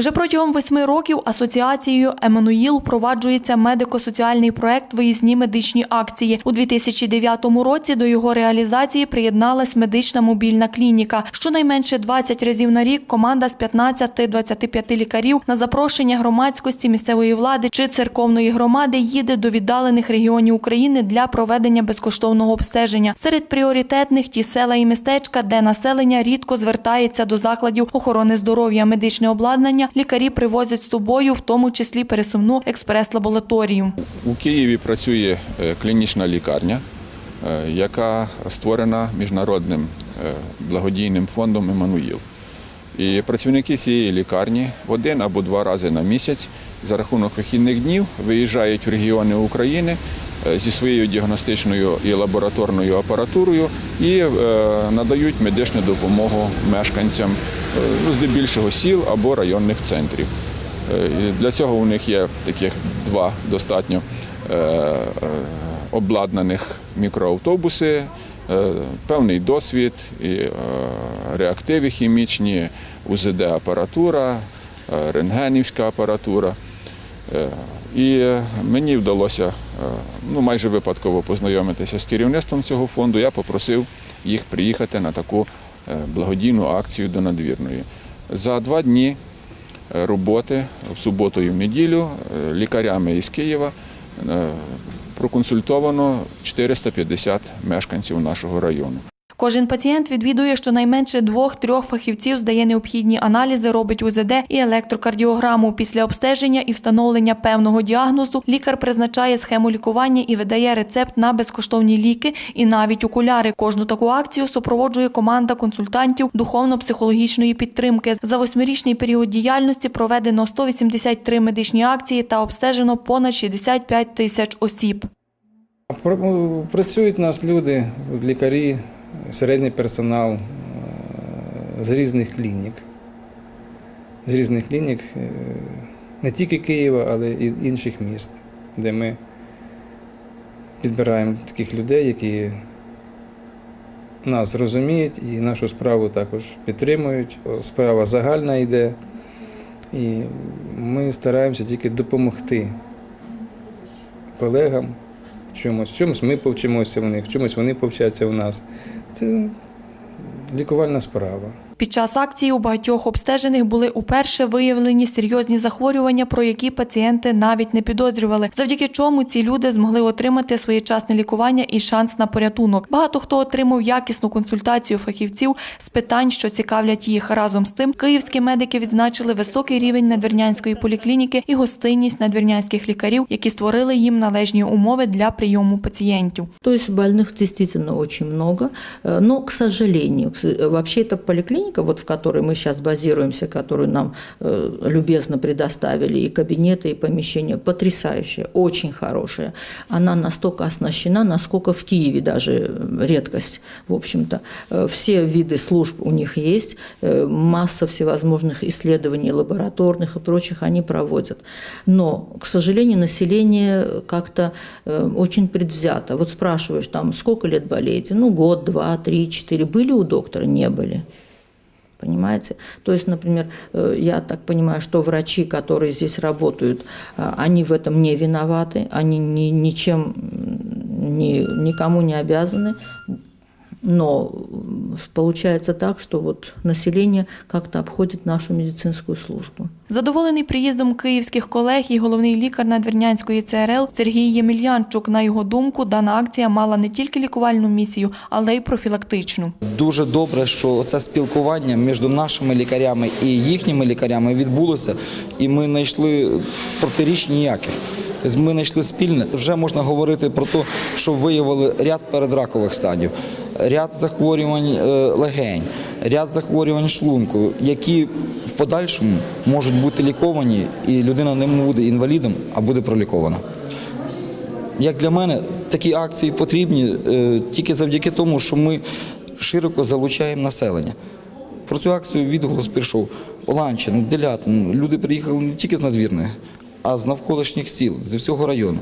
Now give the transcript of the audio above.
Вже протягом восьми років асоціацією Еммануїл впроваджується медико-соціальний проект Виїзні медичні акції. У 2009 році до його реалізації приєдналась медична мобільна клініка. Щонайменше 20 разів на рік команда з 15-25 лікарів на запрошення громадськості, місцевої влади чи церковної громади їде до віддалених регіонів України для проведення безкоштовного обстеження. Серед пріоритетних ті села і містечка, де населення рідко звертається до закладів охорони здоров'я, медичне обладнання. Лікарі привозять з собою, в тому числі пересувну експрес-лабораторію. У Києві працює е, клінічна лікарня, е, яка створена міжнародним е, благодійним фондом Еммануїл. І працівники цієї лікарні один або два рази на місяць за рахунок вихідних днів виїжджають в регіони України зі своєю діагностичною і лабораторною апаратурою і е, надають медичну допомогу мешканцям е, ну, здебільшого сіл або районних центрів. Е, Для цього у них є таких два достатньо е, е, обладнаних мікроавтобуси, е, певний досвід, е, реактиви хімічні, УЗД-апаратура, е, рентгенівська апаратура. І е, мені вдалося е, ну, майже випадково познайомитися з керівництвом цього фонду. Я попросив їх приїхати на таку е, благодійну акцію до надвірної. За два дні роботи в суботу і в неділю лікарями із Києва проконсультовано 450 мешканців нашого району. Кожен пацієнт відвідує щонайменше двох-трьох фахівців, здає необхідні аналізи, робить УЗД і електрокардіограму. Після обстеження і встановлення певного діагнозу лікар призначає схему лікування і видає рецепт на безкоштовні ліки і навіть окуляри. Кожну таку акцію супроводжує команда консультантів духовно-психологічної підтримки. За восьмирічний період діяльності проведено 183 медичні акції та обстежено понад 65 тисяч осіб. Працюють у нас люди, лікарі, середній персонал е, з різних клінік. З різних клінік е, не тільки Києва, але і інших міст, де ми підбираємо таких людей, які нас розуміють і нашу справу також підтримують. Справа загальна йде, і ми стараємося тільки допомогти колегам чомусь. В чомусь ми повчимося в них, в чомусь вони повчаться в нас. Це лікувальна справа. Під час акції у багатьох обстежених були уперше виявлені серйозні захворювання, про які пацієнти навіть не підозрювали, завдяки чому ці люди змогли отримати своєчасне лікування і шанс на порятунок. Багато хто отримав якісну консультацію фахівців з питань, що цікавлять їх. Разом з тим, київські медики відзначили високий рівень надвірнянської поліклініки і гостинність надвірнянських лікарів, які створили їм належні умови для прийому пацієнтів. То есть больных действительно очень много, Э, но, к сожалению, к с- вообще эта поликлиника, вот в которой мы сейчас базируемся, которую нам э, любезно предоставили, и кабинеты, и помещения, потрясающая, очень хорошая. Она настолько оснащена, насколько в Киеве даже э, редкость, в общем-то. Э, Все виды служб у них есть, э, масса всевозможных исследований лабораторных и прочих они проводят. Но, к сожалению, население как-то очень предвзято. Вот спрашиваешь, там, сколько лет болеете? Ну, год, два, три, четыре. Были у доктора? Не были. Понимаете? То есть, например, э, я так понимаю, что врачи, которые здесь работают, а, они в этом не виноваты, они ни, ничем, м, ни, никому не обязаны. Но м, получается так, что вот население как-то обходит нашу медицинскую службу. Задоволений приїздом київських колег і головний лікар Надвірнянської ЦРЛ Сергій Ємельянчук. На його думку, дана акція мала не тільки лікувальну місію, але й профілактичну. Дуже добре, що це спілкування між нашими лікарями і їхніми лікарями відбулося, і ми знайшли протиріч ніяких. Тобто ми знайшли спільне. Вже можна говорити про те, що виявили ряд передракових станів, ряд захворювань е, легень, ряд захворювань шлунку, які в подальшому можуть бути ліковані, і людина не буде інвалідом, а буде пролікована. Як для мене, такі акції потрібні е, тільки завдяки тому, що ми широко залучаємо населення. Про цю акцію відголос прийшов Оланчин, Делятин. Люди приїхали не тільки з надвірної, а з навколишніх сіл, зі всього району.